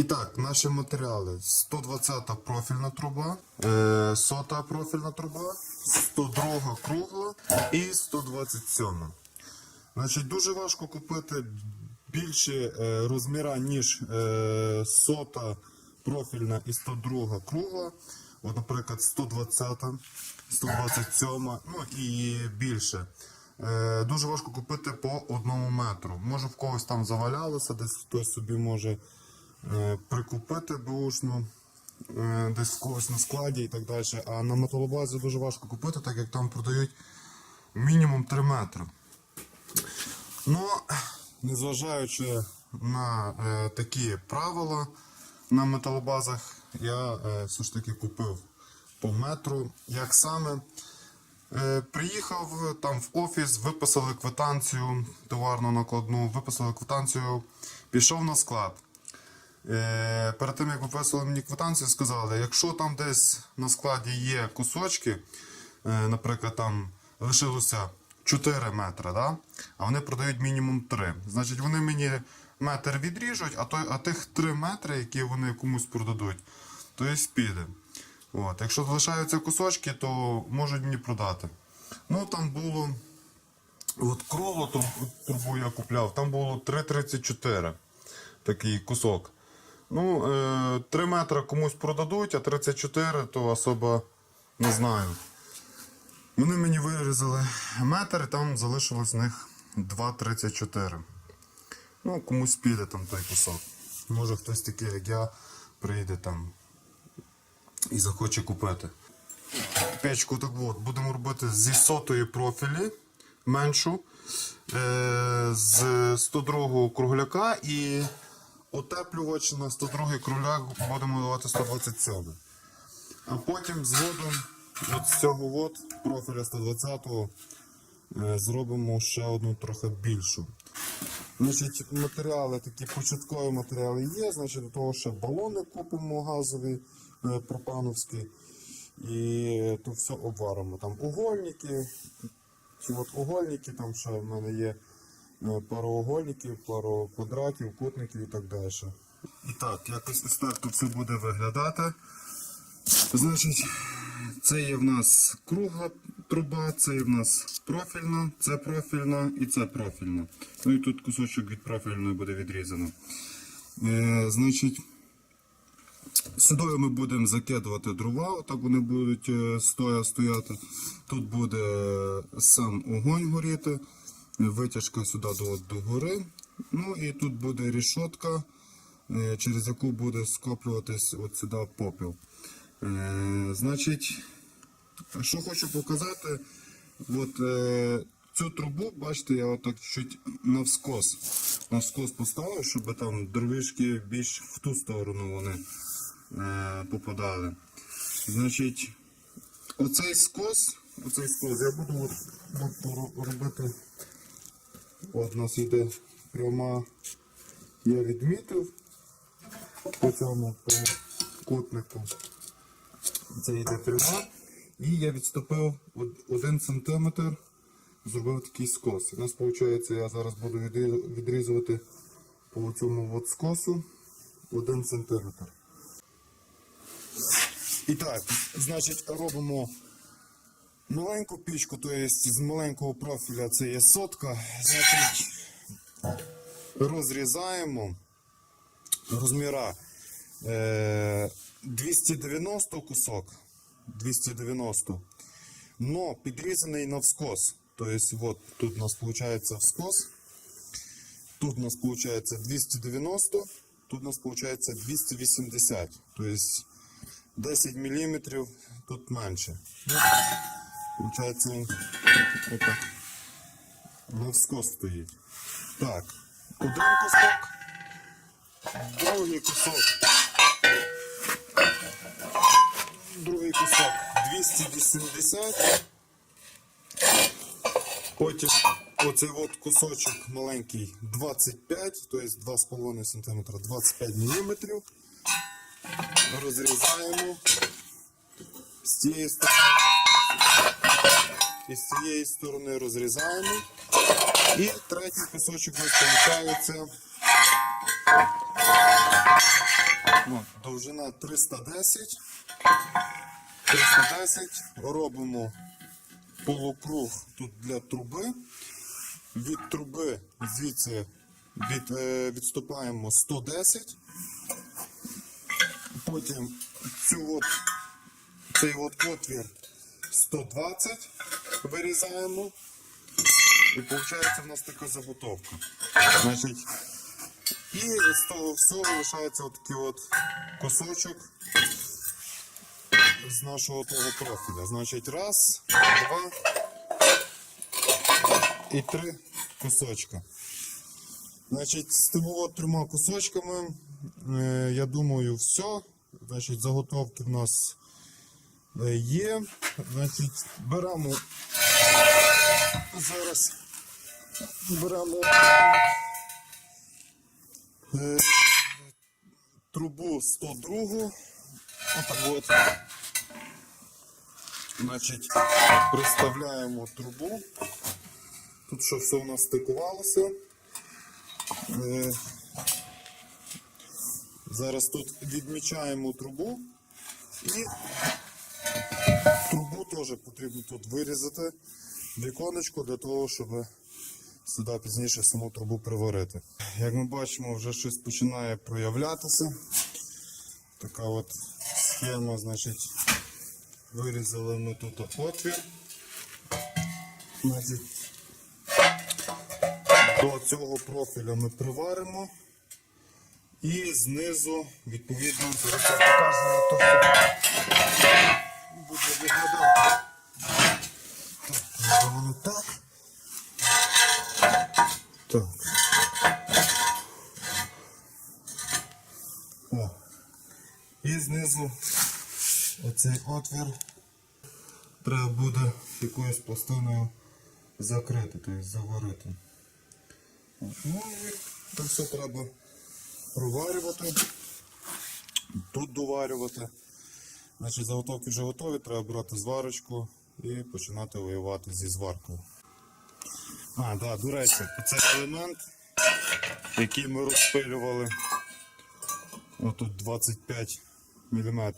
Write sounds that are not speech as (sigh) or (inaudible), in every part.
І так, наші матеріали: 120 профільна труба, е, 100 профільна труба, 102 кругла і 127. Значить, дуже важко купити більші е, розміра, ніж е, 100 профільна і 102 кругла. От, наприклад, 120, 127, ну і більше. Е, дуже важко купити по одному метру. Може в когось там завалялося, десь хтось собі може е, прикупити бушну, е, десь когось на складі і так далі. А на металобазі дуже важко купити, так як там продають мінімум 3 метри. Ну, незважаючи на е, такі правила на металобазах, я е, все ж таки купив по метру. Як саме? Е, приїхав там в офіс, виписали квитанцію, товарну накладну, виписали квитанцію, пішов на склад. Е, перед тим як виписували мені квитанцію, сказали, якщо там десь на складі є кусочки, е, наприклад, там лишилося 4 метри, да? а вони продають мінімум 3. Значить, вони мені метр відріжуть, а, той, а тих 3 метри, які вони комусь продадуть, то є піде. От. Якщо залишаються кусочки, то можуть мені продати. Ну там було. От трубу, трубу я купляв, там було 3,34 такий кусок. Ну, е, 3 метри комусь продадуть, а 34 то особо не знаю. Вони мені вирізали метр, і там залишилось з них 2,34. Ну, комусь піде там той кусок. Може хтось такий, як я, прийде там і захоче купити. Печку так от, будемо робити зі сотої профілі меншу, е, з 102 кругляка і утеплювач на 102 кругляк будемо давати 127. А потім згодом от з цього от профіля 120 е, зробимо ще одну трохи більшу. Значить, матеріали, такі початкові матеріали є, значить, до того ще балони купимо газові, е, пропановські. І то все обваримо. Там угольники, от угольники, там ще в мене є е, пару угольників, пару квадратів, кутників і так далі. І так, якось ось так тут все буде виглядати. Значить, це є в нас кругла труба, це є в нас профільна, це профільна і це профільна. Ну і тут кусочок від профільної буде відрізано. Е, значить, Сюди ми будемо закидувати дрова, отак вони будуть е, стоя стояти. Тут буде сам огонь горіти, витяжка сюди до, до гори. Ну і тут буде рішотка, е, через яку буде скоплюватись от сюди попіл. Е, значить, що хочу показати, от е, цю трубу, бачите, я отак чуть навскос, навскос поставив, щоб там дровишки більш в ту сторону вони попадали. Значить, оцей скос, оцей скос я буду от, от робити. От у нас йде пряма, я відмітив по цьому по кутнику. Це йде пряма. І я відступив од- один сантиметр, зробив такий скос. У нас виходить, я зараз буду відрізувати по цьому от скосу 1 сантиметр. І так, значить, робимо маленьку пічку, тобто з маленького профіля це є сотка. Значить, розрізаємо розміра е, 290 кусок. 290. Но підрізаний навскос. Тобто, от тут у нас виходить вскос. Тут у нас виходить 290, тут у нас виходить 280. Тобто 10 мм тут менше. Получається, отак. Навскос стоїть. Так, один кусок, другий кусок. Другий кусок 280. Потім оцей от кусочок маленький 25, тобто 2,5 см, 25 мм. Розрізаємо з цієї сторони. І з цієї сторони розрізаємо. І третій кусочок у От, довжина 310. 310. Робимо полукруг тут для труби. Від труби звідси від, е, відступаємо 110. Потім цю от, цей от отвір 120 вирізаємо. І виходить в нас така заготовка. Значить, і з того всього лишається от такий от кусочок з нашого того профіля. Значить, раз, два і три кусочка. Значить, з тими от трьома кусочками, е, я думаю, все. Значить, заготовки в нас є. Значить, беремо зараз беремо е, трубу 102. Отак от. Значить, приставляємо трубу. Тут що все у нас стикувалося. Е, Зараз тут відмічаємо трубу і теж потрібно тут вирізати віконечко для того, щоб сюди пізніше саму трубу приварити. Як ми бачимо, вже щось починає проявлятися. Така от схема, значить, вирізали ми тут отвір. До цього профіля ми приваримо. І знизу, відповідно, зараз буде виглядати. Так, воно так. Так. О. І знизу оцей отвір треба буде якоюсь пластиною закрити, тобто заварити. Ну і це все треба проварювати, тут доварювати. Значить, заготовки вже готові, треба брати зварочку і починати воювати зі зваркою. А, да, до речі, цей елемент, який ми розпилювали, отут 25 мм.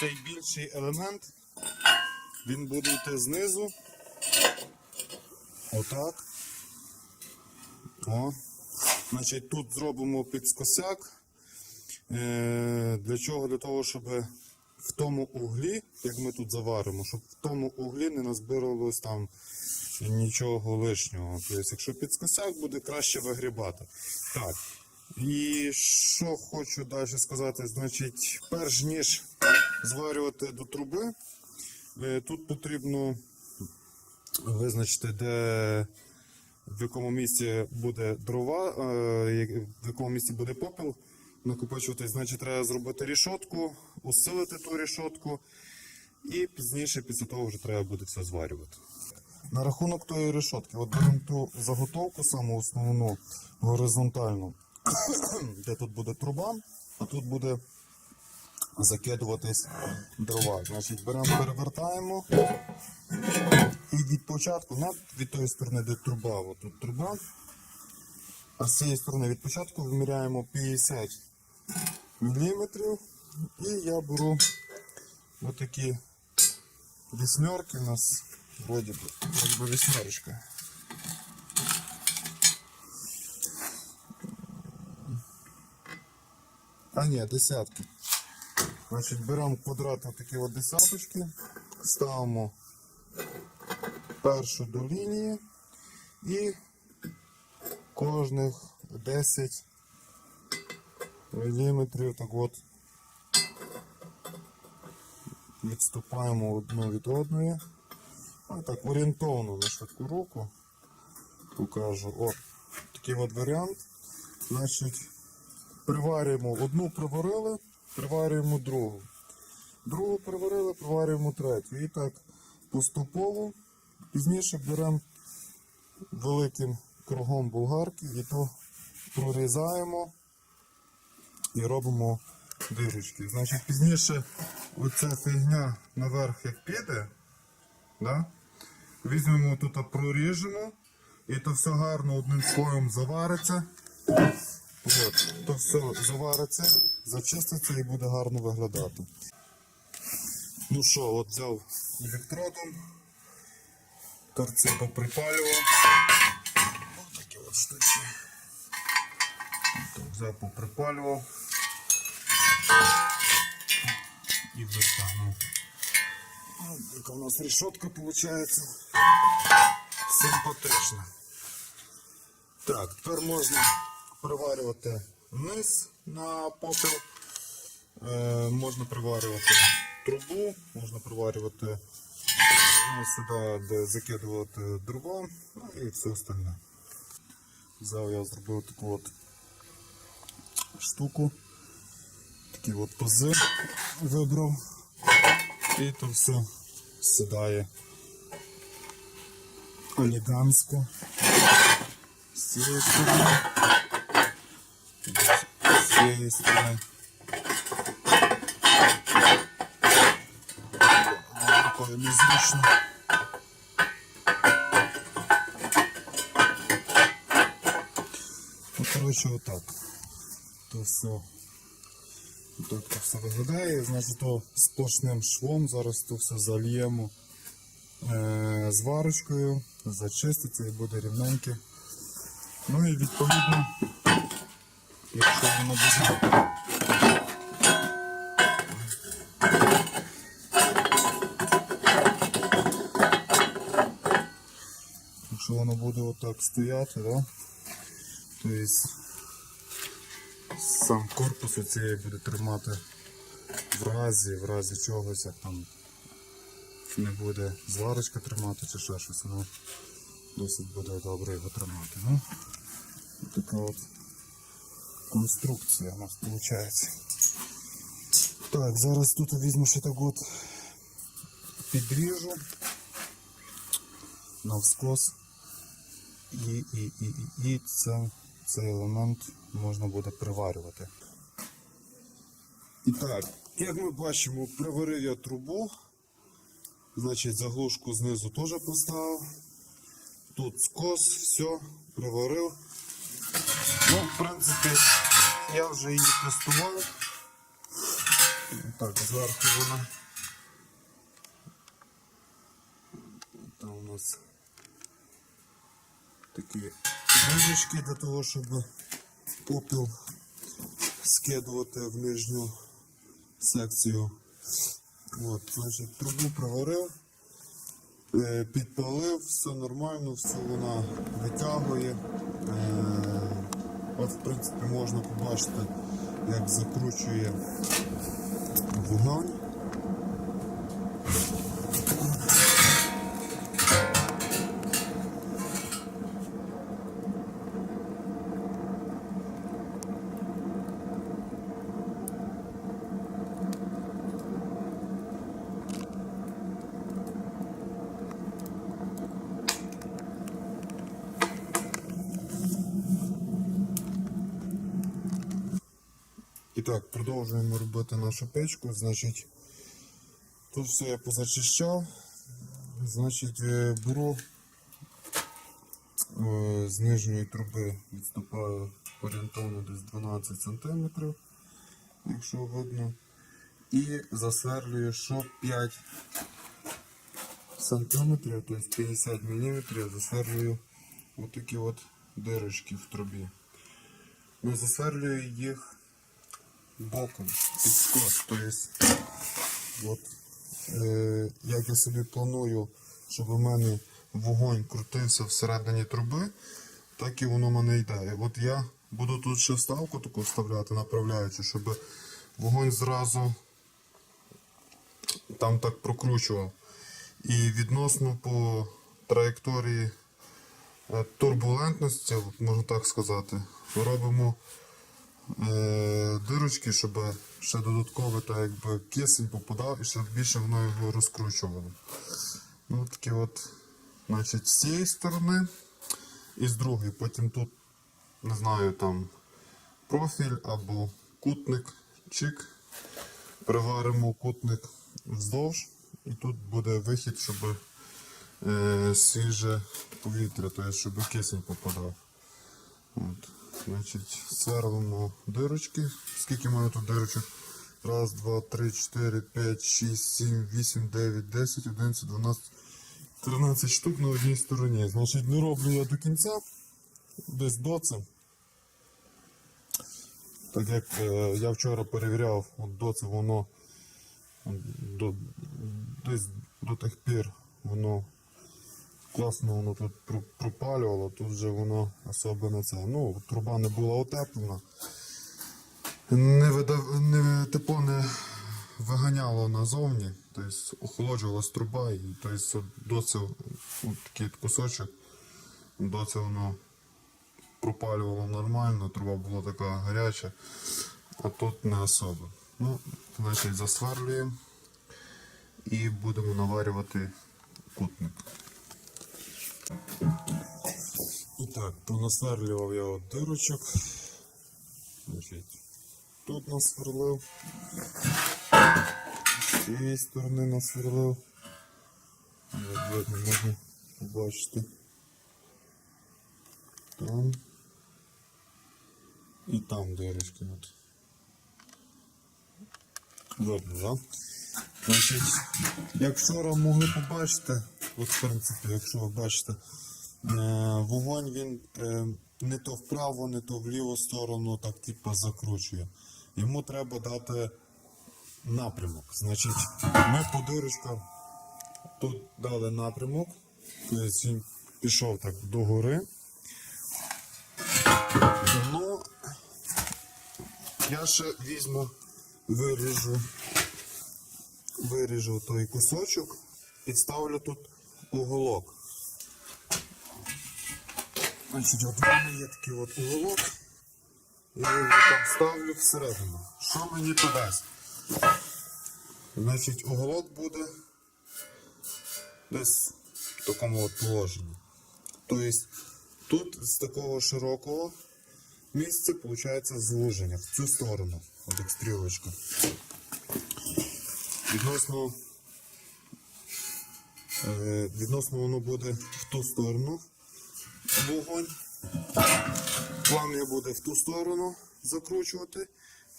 Цей більший елемент, він буде йти знизу. Отак. О. Значить, тут зробимо підскосяк. Е, Для чого? Для того, щоб в тому углі, як ми тут заваримо, щоб в тому углі не назбиралось там нічого лишнього. Тобто, якщо підскосяк, буде краще вигрібати. Так. І що хочу далі сказати, значить, перш ніж зварювати до труби, е, тут потрібно визначити, де в якому місці буде дрова, е, в якому місці буде попіл накопичуватись, значить треба зробити рішотку, усилити ту рішотку, і пізніше після того вже треба буде все зварювати. На рахунок тої решотки, от беремо ту заготовку, саму основну горизонтальну, (coughs) де тут буде труба, а тут буде закидуватись дрова. Значить, беремо, перевертаємо. І від початку, не від тої сторони, де труба, от труба. А з цієї сторони від початку виміряємо 50 мм. І я беру отакі вісьмерки у нас вроді би, вісьмерочка. А ні, десятки. Значить, беремо квадрат такі от десяточки, ставимо першу до лінії і кожних 10 міліметрів так от відступаємо одну від одної. А так орієнтовно на швидку руку покажу. От такий от варіант. Значить, приварюємо одну приварили, приварюємо другу. Другу приварили, приварюємо третю. І так поступово пізніше беремо великим кругом болгарки і то прорізаємо і робимо дирочки. Значить, пізніше оця фігня наверх як піде, да? візьмемо тут, проріжемо, і то все гарно одним слоєм завариться. От, то все завариться, зачиститься і буде гарно виглядати. Ну що, от взяв електродом, торці поприпалював. Ось такі от штучки. Так, взяв поприпалював. І витягнув. Ось у нас решетка виходить. Симпатична. Так, тепер можна приварювати вниз на попіл. Е, можна приварювати трубу, можна приварювати ну, сюди, де закидувати дрова, ну і все остальне. Взяв я зробив таку от штуку. Такі от пази вибрав. І то все сідає елегантсько. З цієї незручно. Ну, коротше, отак. То все. Так то все виглядає. Значить, то сплошним швом зараз то все зальємо е, зварочкою, зачиститься і буде рівненьке. Ну і відповідно, якщо воно буде. Якщо воно буде отак стояти, да? то есть сам корпус оцієї буде тримати в разі, в разі чогось, як там не буде зварочка тримати чи ще щось, воно досить буде добре його тримати. Ну, така от конструкція у нас виходить. Так, зараз тут візьму ще так от підріжу навскос і, і, і, і, і це, цей елемент можна буде приварювати. І так, як ми бачимо, приварив я трубу. Значить, заглушку знизу теж поставив. Тут скос, все, приварив. Ну, в принципі, я вже її тестував. Так, зверху вона. Там у нас такі дужечки для того, щоб попіл скидувати в нижню секцію. От, значить, трубу проварив, е, підпалив, все нормально, все вона витягує. Е, От, в принципі, можна побачити, як закручує вогонь. І так, продовжуємо робити нашу печку. Значить, тут все я позачищав. Значить, е, беру е, з нижньої труби відступаю орієнтовно десь 12 см, якщо видно. І засверлюю, що 5 сантиметрів, тобто 50 мм, засверлюю отакі от дирочки в трубі. Ну, засверлюю їх боком під скос. Тобто, е, як я собі планую, щоб у мене вогонь крутився всередині труби, так і воно в мене йде. От я буду тут ще вставку таку вставляти, направляючи, щоб вогонь зразу там так прокручував. І відносно по траєкторії е, турбулентності, можна так сказати, робимо дирочки, щоб ще додатково так якби кисень попадав і ще більше воно його розкручувало. Ну, такі от, значить, з цієї сторони і з другої. Потім тут, не знаю, там профіль або кутник, чик. Приваримо кутник вздовж, і тут буде вихід, щоб е, свіже повітря, тобто, щоб кисень попадав. От. Значить, сверлимо дирочки. Скільки маю тут дирочок? Раз, два, три, чотири, п'ять, шість, сім, вісім, дев'ять, десять, одинадцять, дванадцять, тринадцять штук на одній стороні. Значить, не роблю я до кінця. Десь до це. Так як е, я вчора перевіряв, от до це воно до, десь до тих пір воно класно воно тут пропалювало, тут вже воно особо це. Ну, труба не була утеплена. Не, видав, не тепло не виганяло назовні, тобто охолоджувалась труба і тобто, до цього от такий кусочок, до цього воно пропалювало нормально, труба була така гаряча, а тут не особо. Ну, значить, засверлюємо і будемо наварювати кутник. І так, понасверлював я от дирочок. Тут насверлив. З цієї сторони насверлив. Як видно, можна побачити. Там. І там дирочки. Видно, да? Значить, як вчора могли побачити, от в принципі, якщо ви бачите, е, вогонь він е, не то вправо, не то в ліву сторону, так типу закручує. Йому треба дати напрямок. Значить, ми по дирочкам тут дали напрямок, тобто він пішов так догори. Ну, я ще візьму, виріжу виріжу той кусочок, підставлю тут уголок. Значить, от у мене є такий от уголок. Я його там ставлю всередину. Що мені то дасть? Значить, уголок буде десь в такому от положенні. Тобто тут з такого широкого місця виходить звуження в цю сторону, от як стрілочка. Відносно, е, відносно воно буде в ту сторону вогонь. Плам'я буде в ту сторону закручувати.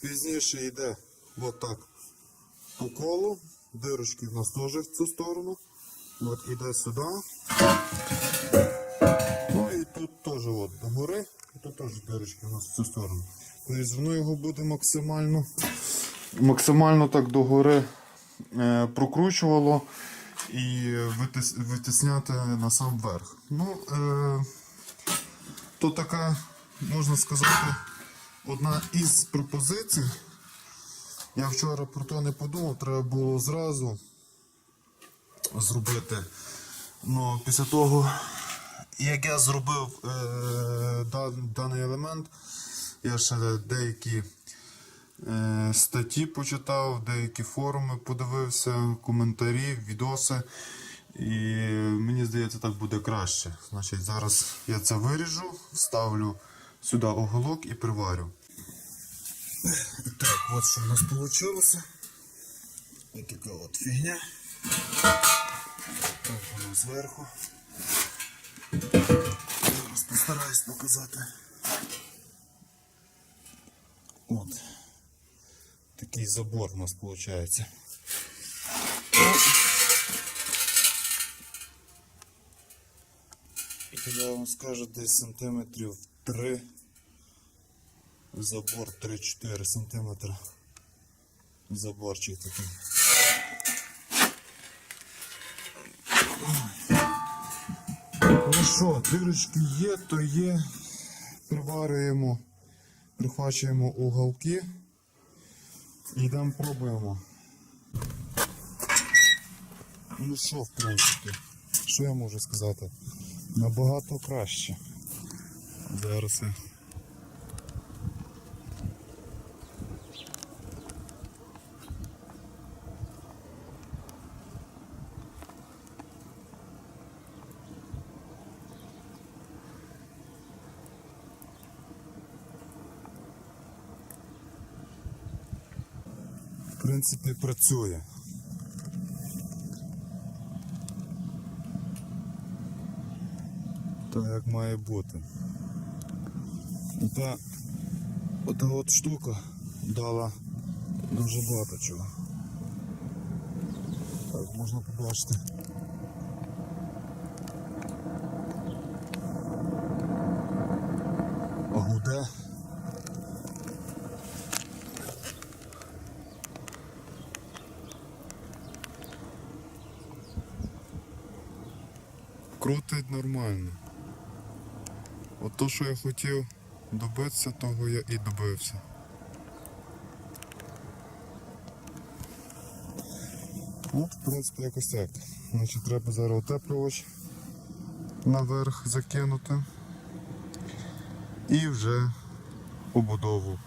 Пізніше йде отак по колу. Дирочки в нас теж в цю сторону. От іде сюди. Ну і тут теж от догори. І тут теж дирочки в нас в цю сторону. Тобто воно його буде максимально максимально так догори прокручувало і витис, витисняти на сам верх. Ну, е, то така, можна сказати, одна із пропозицій. Я вчора про то не подумав, треба було зразу зробити. Ну, після того, як я зробив е, дан- даний елемент, я ще деякі е, статті почитав, деякі форуми подивився, коментарі, відоси. І мені здається, так буде краще. Значить, зараз я це виріжу, вставлю сюди оголок і приварю. Так, от що в нас вийшло. Ось така от фігня. Так воно зверху. Зараз постараюсь показати. От. Такий забор у нас виходить. Я вам скажу десь сантиметрів 3. Забор 3-4 сантиметра. Заборчик такий. Ну що, дирочки є, то є. Приварюємо, прихвачуємо уголки. Йдемо пробуємо. Ну що, в принципі, що я можу сказати? Набагато краще. Зараз я. В принципі, працює. Так як має бути. Ота, ота от штука дала дуже багато чого. Так, можна побачити. Крутить нормально. От то, що я хотів добитися, того я і добився. От, в принципі, якось так. Значить, треба зараз утеплювач наверх закинути. І вже побудову